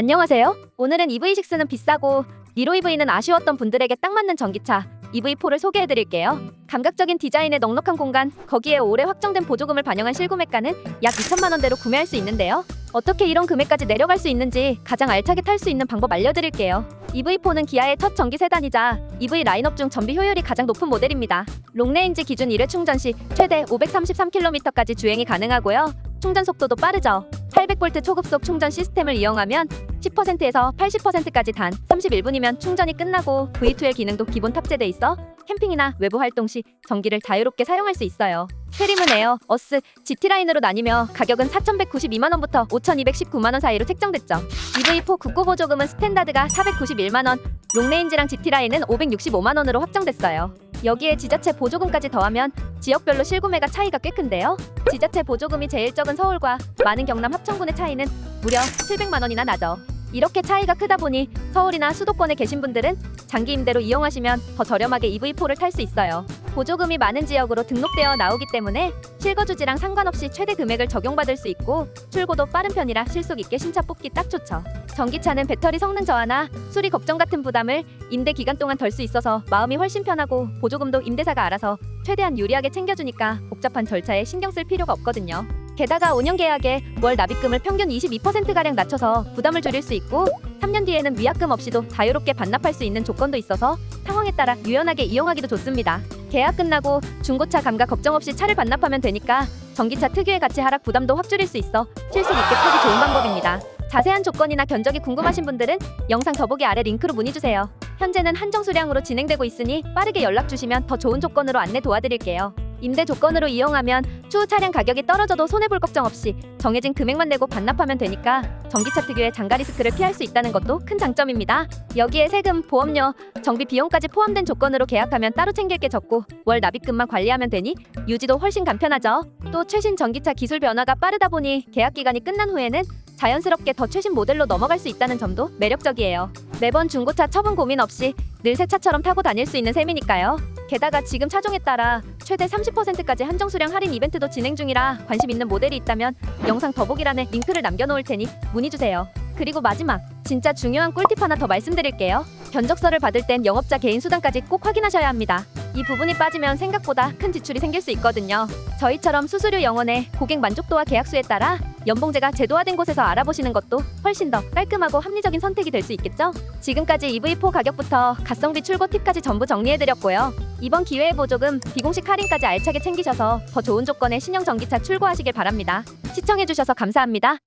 안녕하세요. 오늘은 EV6는 비싸고 니로 EV는 아쉬웠던 분들에게 딱 맞는 전기차 EV4를 소개해드릴게요. 감각적인 디자인의 넉넉한 공간, 거기에 올해 확정된 보조금을 반영한 실구매가는 약 2천만 원대로 구매할 수 있는데요. 어떻게 이런 금액까지 내려갈 수 있는지 가장 알차게 탈 수 있는 방법 알려드릴게요. EV4는 기아의 첫 전기 세단이자 EV 라인업 중 전비 효율이 가장 높은 모델입니다. 롱레인지 기준 1회 충전 시 최대 533km까지 주행이 가능하고요. 충전 속도도 빠르죠. 800V 초급속 충전 시스템을 이용하면 10%에서 80%까지 단 31분이면 충전이 끝나고 V2L 기능도 기본 탑재돼 있어 캠핑이나 외부 활동 시 전기를 자유롭게 사용할 수 있어요. 트림은 에어, 어스, GT 라인으로 나뉘며 가격은 4,192만 원부터 5,219만 원 사이로 책정됐죠. EV4 국고 보조금은 스탠다드가 491만 원, 롱레인지랑 GT 라인은 565만 원으로 확정됐어요. 여기에 지자체 보조금까지 더하면 지역별로 실구매가 차이가 꽤 큰데요. 지자체 보조금이 제일 적은 서울과 많은 경남 합천군의 차이는 무려 700만 원이나 나죠. 이렇게 차이가 크다 보니 서울이나 수도권에 계신 분들은 장기 임대로 이용하시면 더 저렴하게 EV4를 탈 수 있어요. 보조금이 많은 지역으로 등록되어 나오기 때문에 실거주지랑 상관없이 최대 금액을 적용받을 수 있고 출고도 빠른 편이라 실속 있게 신차 뽑기 딱 좋죠. 전기차는 배터리 성능 저하나 수리 걱정 같은 부담을 임대 기간 동안 덜 수 있어서 마음이 훨씬 편하고 보조금도 임대사가 알아서 최대한 유리하게 챙겨주니까 복잡한 절차에 신경 쓸 필요가 없거든요. 게다가 5년 계약에 월 납입금을 평균 22%가량 낮춰서 부담을 줄일 수 있고 3년 뒤에는 위약금 없이도 자유롭게 반납할 수 있는 조건도 있어서 상황에 따라 유연하게 이용하기도 좋습니다. 계약 끝나고 중고차 감가 걱정 없이 차를 반납하면 되니까 전기차 특유의 가치 하락 부담도 확 줄일 수 있어 실속 있게 타기 좋은 방법입니다. 자세한 조건이나 견적이 궁금하신 분들은 영상 더보기 아래 링크로 문의주세요. 현재는 한정 수량으로 진행되고 있으니 빠르게 연락 주시면 더 좋은 조건으로 안내 도와드릴게요. 임대 조건으로 이용하면 추후 차량 가격이 떨어져도 손해볼 걱정 없이 정해진 금액만 내고 반납하면 되니까 전기차 특유의 장가 리스크를 피할 수 있다는 것도 큰 장점입니다. 여기에 세금, 보험료, 정비 비용까지 포함된 조건으로 계약하면 따로 챙길 게 적고 월 납입금만 관리하면 되니 유지도 훨씬 간편하죠. 또 최신 전기차 기술 변화가 빠르다 보니 계약 기간이 끝난 후에는 자연스럽게 더 최신 모델로 넘어갈 수 있다는 점도 매력적이에요. 매번 중고차 처분 고민 없이 늘 새 차처럼 타고 다닐 수 있는 셈이니까요. 게다가 지금 차종에 따라 최대 30%까지 한정 수량 할인 이벤트도 진행 중이라 관심 있는 모델이 있다면 영상 더보기란에 링크를 남겨놓을 테니 문의 주세요. 그리고 마지막 진짜 중요한 꿀팁 하나 더 말씀드릴게요. 견적서를 받을 땐 영업자 개인 수당까지 꼭 확인하셔야 합니다. 이 부분이 빠지면 생각보다 큰 지출이 생길 수 있거든요. 저희처럼 수수료 영원에 고객 만족도와 계약수에 따라 연봉제가 제도화된 곳에서 알아보시는 것도 훨씬 더 깔끔하고 합리적인 선택이 될 수 있겠죠? 지금까지 EV4 가격부터 가성비 출고 팁까지 전부 정리해드렸고요. 이번 기회의 보조금, 비공식 할인까지 알차게 챙기셔서 더 좋은 조건의 신형 전기차 출고하시길 바랍니다. 시청해주셔서 감사합니다.